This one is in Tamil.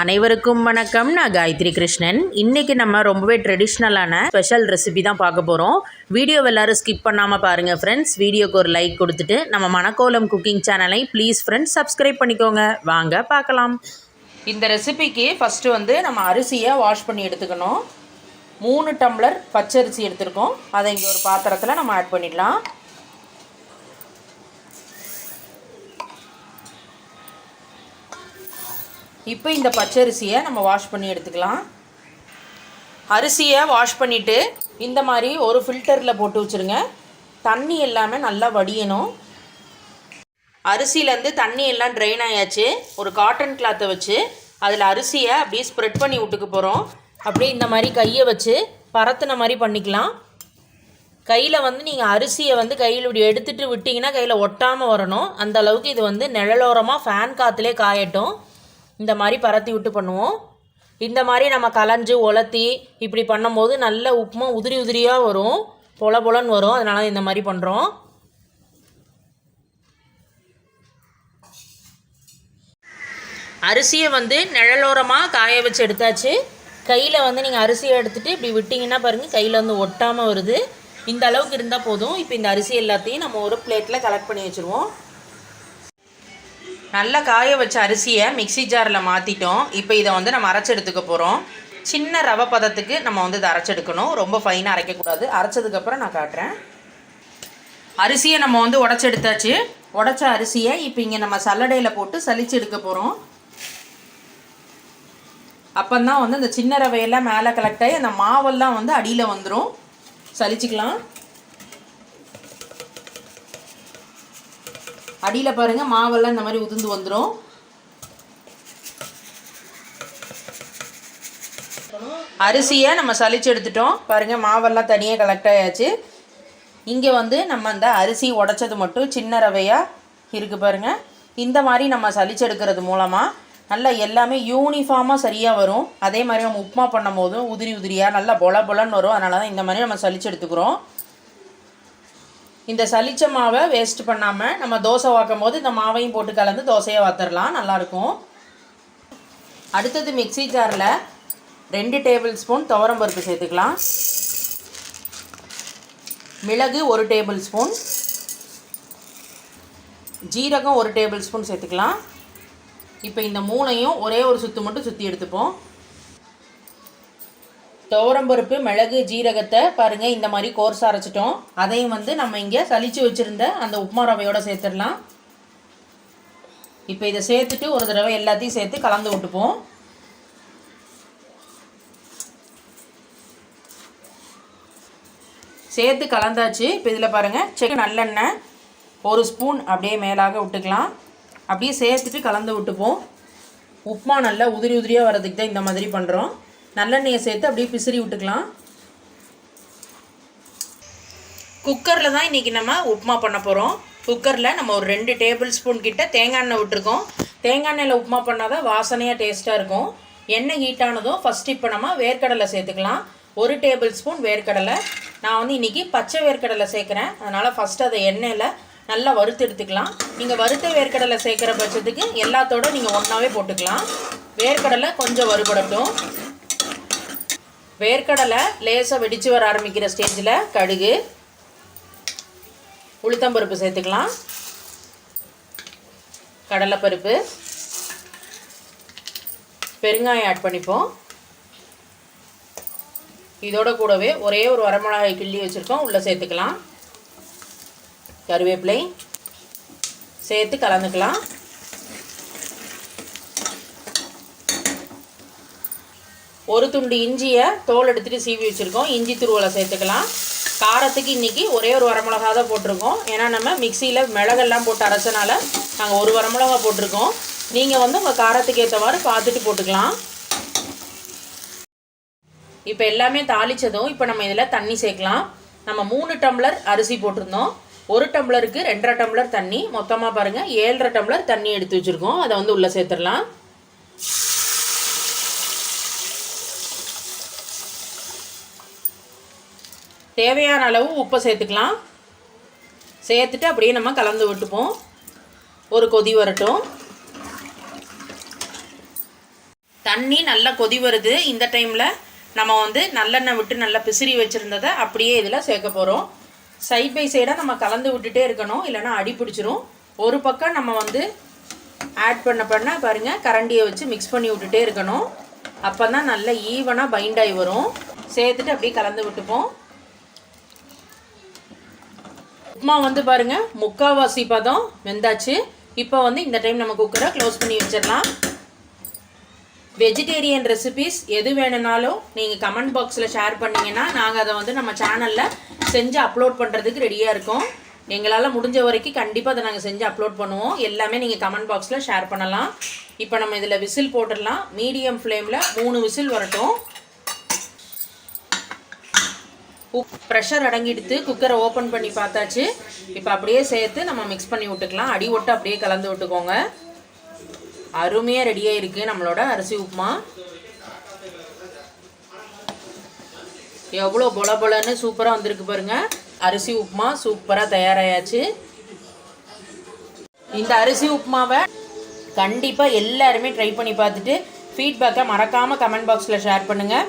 அனைவருக்கும் வணக்கம். நான் காயத்ரி கிருஷ்ணன். இன்றைக்கி நம்ம ரொம்பவே ட்ரெடிஷ்னலான ஸ்பெஷல் ரெசிபி தான் பார்க்க போகிறோம் வீடியோ எல்லாரும் ஸ்கிப் பண்ணாமல் பாருங்கள் ஃப்ரெண்ட்ஸ் வீடியோக்கு ஒரு லைக் கொடுத்துட்டு நம்ம மணக்கோலம் குக்கிங் சேனலை ப்ளீஸ் ஃப்ரெண்ட்ஸ் சப்ஸ்கிரைப் பண்ணிக்கோங்க. வாங்க பார்க்கலாம். இந்த ரெசிபிக்கு ஃபஸ்ட்டு வந்து நம்ம அரிசியை வாஷ் பண்ணி எடுத்துக்கணும். மூணு டம்ளர் பச்சரிசி எடுத்துருக்கோம். அதை இங்கே ஒரு பாத்திரத்தில் நம்ம ஆட் பண்ணிடலாம். இப்போ இந்த பச்சரிசியை நம்ம வாஷ் பண்ணி எடுத்துக்கலாம். அரிசியை வாஷ் பண்ணிவிட்டு இந்த மாதிரி ஒரு ஃபில்டரில் போட்டு வச்சுருங்க. தண்ணி எல்லாமே நல்லா வடியணும். அரிசியிலேருந்து தண்ணி எல்லாம் ட்ரெயின் ஆயாச்சு. ஒரு காட்டன் கிளாத்தை வச்சு அதில் அரிசியை அப்படியே ஸ்ப்ரெட் பண்ணி விட்டுக்க போகிறோம் அப்படியே இந்த மாதிரி கையை வச்சு பரத்துன மாதிரி பண்ணிக்கலாம். கையில் வந்து நீங்கள் அரிசியை வந்து கையில் இப்படி எடுத்துகிட்டு விட்டிங்கன்னா கையில் ஒட்டாமல் வரணும். அந்த அளவுக்கு இது வந்து நிழலோரமாக ஃபேன் காற்றுலே காயட்டும். இந்த மாதிரி பரத்தி விட்டு பண்ணுவோம். இந்த மாதிரி நம்ம கலைஞ்சு உலர்த்தி இப்படி பண்ணும்போது நல்ல உப்புமா உதிரி உதிரியாக வரும். பொல பொலன்னு வரும். அதனால இந்த மாதிரி பண்ணுறோம் அரிசியை வந்து நிழலோரமாக காய வச்சு எடுத்தாச்சு. கையில் வந்து நீங்கள் அரிசியை எடுத்துகிட்டு இப்படி விட்டிங்கன்னா பாருங்கள் கையில் வந்து ஒட்டாமல் வருது. இந்த அளவுக்கு இருந்தால் போதும். இப்போ இந்த அரிசி எல்லாத்தையும் நம்ம ஒரு பிளேட்டில் கலெக்ட் பண்ணி வச்சுருவோம். நல்லா காய வச்ச அரிசியை மிக்ஸி ஜாரில் மாற்றிட்டோம் இப்போ இதை வந்து நம்ம அரைச்செடுத்துக்க போகிறோம் சின்ன ரவை பதத்துக்கு நம்ம வந்து இதை அரைச்செடுக்கணும். ரொம்ப ஃபைனாக அரைக்கக்கூடாது. அரைச்சதுக்கப்புறம் நான் காட்டுறேன். அரிசியை நம்ம வந்து உடச்சி எடுத்தாச்சு உடச்ச அரிசியை இப்போ இங்கே நம்ம சல்லடையில் போட்டு சலிச்சு எடுக்க போகிறோம் அப்போந்தான் வந்து இந்த சின்ன ரவையெல்லாம் மேலே கலெக்ட் ஆகி அந்த மாவெல்லாம் வந்து அடியில் வந்துடும் சலிச்சுக்கலாம் அடியில் பாருங்கள் மாவெல்லாம் இந்த மாதிரி உதிர்ந்து வந்துடும் அரிசியை நம்ம சளிச்சு எடுத்துட்டோம். பாருங்கள் மாவெல்லாம் தனியாக கலெக்ட் ஆயாச்சு. இங்கே வந்து நம்ம அந்த அரிசி உடச்சது மட்டும் சின்ன ரவையாக இருக்குது பாருங்கள் இந்த மாதிரி நம்ம சலிச்சு எடுக்கிறது மூலமாக நல்லா எல்லாமே யூனிஃபார்மாக சரியாக வரும். அதே மாதிரி நம்ம உப்புமா பண்ணும் போதும் உதிரி உதிரியாக நல்லா பொல பொலன்னு வரும். அதனால தான் இந்த மாதிரி நம்ம சளிச்சு எடுத்துக்கிறோம். இந்த சளிச்ச மாவை வேஸ்ட் பண்ணாமல் நம்ம தோசை வாக்கும் போது இந்த மாவையும் போட்டு கலந்து தோசையை வாத்துடலாம் நல்லாயிருக்கும். அடுத்தது மிக்ஸி ஜாரில் ரெண்டு டேபிள் ஸ்பூன் துவரம்பருப்பு சேர்த்துக்கலாம். மிளகு ஒரு டேபிள் ஸ்பூன். ஜீரகம் ஒரு டேபிள் ஸ்பூன் சேர்த்துக்கலாம். இப்போ இந்த மூணையும் ஒரே ஒரு சுற்று மட்டும் சுற்றி எடுத்துப்போம். துவரம்பருப்பு மிளகு ஜீரகத்தை பாருங்கள் இந்த மாதிரி கோர்ஸ் அரைச்சிட்டோம். அதையும் வந்து நம்ம இங்கே சளிச்சு வச்சுருந்த அந்த உப்புமா ரவையோட சேர்த்துடலாம். இப்போ இதை சேர்த்துட்டு ஒரு தடவை எல்லாத்தையும் சேர்த்து கலந்து விட்டுப்போம். சேர்த்து கலந்தாச்சு. இப்போ இதில் பாருங்கள் செக்கு நல்லெண்ணெய் ஒரு ஸ்பூன் அப்படியே மேலாக விட்டுக்கலாம். அப்படியே சேர்த்துட்டு கலந்து விட்டுப்போம். உப்புமா நல்லா உதிரி உதிரியாக வர்றதுக்கு தான் இந்த மாதிரி பண்ணுறோம் நல்லெண்ணெயை சேர்த்து அப்படியே பிசிறி விட்டுக்கலாம். குக்கரில் தான் இன்றைக்கி நம்ம உப்புமா பண்ண போகிறோம் குக்கரில் நம்ம ஒரு ரெண்டு டேபிள் ஸ்பூன் கிட்ட தேங்காய் எண்ணெய் விட்டுருக்கோம். தேங்காய் எண்ணெயில் உப்புமா பண்ணால் தான் வாசனையாக டேஸ்ட்டாக இருக்கும். எண்ணெய் ஹீட் ஆனதும் ஃபஸ்ட் இப்போ நம்ம வேர்க்கடலை சேர்த்துக்கலாம். ஒரு டேபிள் ஸ்பூன் வேர்க்கடலை. நான் வந்து இன்றைக்கி பச்சை வேர்க்கடலை சேர்க்குறேன். அதனால் ஃபஸ்ட்டு அதை எண்ணெயில் நல்லா வறுத்து எடுத்துக்கலாம். நீங்கள் வறுத்த வேர்க்கடலை சேர்க்குற பட்சத்துக்கு எல்லாத்தோட நீங்கள் ஒன்றாவே போட்டுக்கலாம். வேர்க்கடலை கொஞ்சம் வறுபடட்டும். வேர்க்கடலை லேசாக வெடித்து வர ஆரம்பிக்கிற ஸ்டேஜில் கடுகு உளுத்தம்பருப்பு சேர்த்துக்கலாம். கடலைப்பருப்பு. பெருங்காயம் ஆட் பண்ணிப்போம். இதோட கூடவே ஒரே ஒரு வரமிளகாய் கிள்ளி வச்சுருக்கோம். உள்ளே சேர்த்துக்கலாம். கருவேப்பிலை சேர்த்து கலந்துக்கலாம். ஒரு துண்டு இஞ்சியை தோல் எடுத்துகிட்டு சீவி வச்சுருக்கோம். இஞ்சி துருவலை சேர்த்துக்கலாம். காரத்துக்கு இன்றைக்கி ஒரே ஒரு வரமிளகா தான் போட்டிருக்கோம். ஏன்னா நம்ம மிக்சியில் மிளகெல்லாம் போட்டு அரைச்சனால நாங்கள் ஒரு வரமிளகா போட்டிருக்கோம். நீங்கள் வந்து உங்கள் காரத்துக்கு ஏற்றவாறு பார்த்துட்டு போட்டுக்கலாம். இப்போ எல்லாமே தாளித்ததும் இப்போ நம்ம இதில் தண்ணி சேர்க்கலாம். நம்ம மூணு டம்ளர் அரிசி போட்டிருந்தோம். ஒரு டம்ளருக்கு ரெண்டரை டம்ளர் தண்ணி. மொத்தமாக பாருங்கள் ஏழரை டம்ளர் தண்ணி எடுத்து வச்சுருக்கோம். அதை வந்து உள்ளே சேர்த்துடலாம். தேவையான அளவு உப்பை சேர்த்துக்கலாம். சேர்த்துட்டு அப்படியே நம்ம கலந்து விட்டுப்போம். ஒரு கொதி வரட்டும். தண்ணி நல்லா கொதி வருது. இந்த டைமில் நம்ம வந்து நல்லெண்ணெய் விட்டு நல்லா பிசிறி வச்சுருந்ததை அப்படியே இதில் சேர்க்க போகிறோம் சைட் பை சைடாக நம்ம கலந்து விட்டுட்டே இருக்கணும். இல்லைன்னா அடி பிடிச்சிரும். ஒரு பக்கம் நம்ம வந்து ஆட் பண்ண பண்ண பாருங்கள் கரண்டியை வச்சு மிக்ஸ் பண்ணி விட்டுட்டே இருக்கணும். அப்போ தான் நல்ல ஈவனாக பைண்ட் ஆகி வரும். சேர்த்துட்டு அப்படியே கலந்து விட்டுப்போம். உப்புமா வந்து பாருங்க முக்காவாசி பதம் வெந்தாச்சு. இப்போ வந்து இந்த டைம் நம்ம குக்கரை க்ளோஸ் பண்ணி வச்சிடலாம். வெஜிடேரியன் ரெசிபிஸ் எது வேணும்னாலும் நீங்கள் கமெண்ட் பாக்ஸில் ஷேர் பண்ணீங்கன்னா நாங்கள் அதை வந்து நம்ம சேனலில் செஞ்சு அப்லோட் பண்ணுறதுக்கு ரெடியாக இருக்கோம். எங்களால் முடிஞ்ச வரைக்கும் கண்டிப்பாக அதை நாங்கள் செஞ்சு அப்லோட் பண்ணுவோம். எல்லாமே நீங்கள் கமெண்ட் பாக்ஸில் ஷேர் பண்ணலாம். இப்போ நம்ம இதில் விசில் போட்டுடலாம். மீடியம் ஃப்ளேமில் மூணு விசில் வரட்டும். உப் ப்ரெஷர் அடங்கிடுத்து குக்கரை ஓப்பன் பண்ணி பார்த்தாச்சு. இப்போ அப்படியே சேர்த்து நம்ம மிக்ஸ் பண்ணி விட்டுக்கலாம். அடி ஒட்டு அப்படியே கலந்து விட்டுக்கோங்க. அருமையாக ரெடியாக இருக்குது நம்மளோட அரிசி உப்புமா. எவ்வளோ பொல பொலன்னு சூப்பராக வந்திருக்கு பாருங்கள் அரிசி உப்புமா சூப்பராக தயாராயாச்சு. இந்த அரிசி உப்புமாவை கண்டிப்பாக எல்லாருமே ட்ரை பண்ணி பார்த்துட்டு ஃபீட்பேக்கை மறக்காமல் கமெண்ட் பாக்ஸில் ஷேர் பண்ணுங்கள்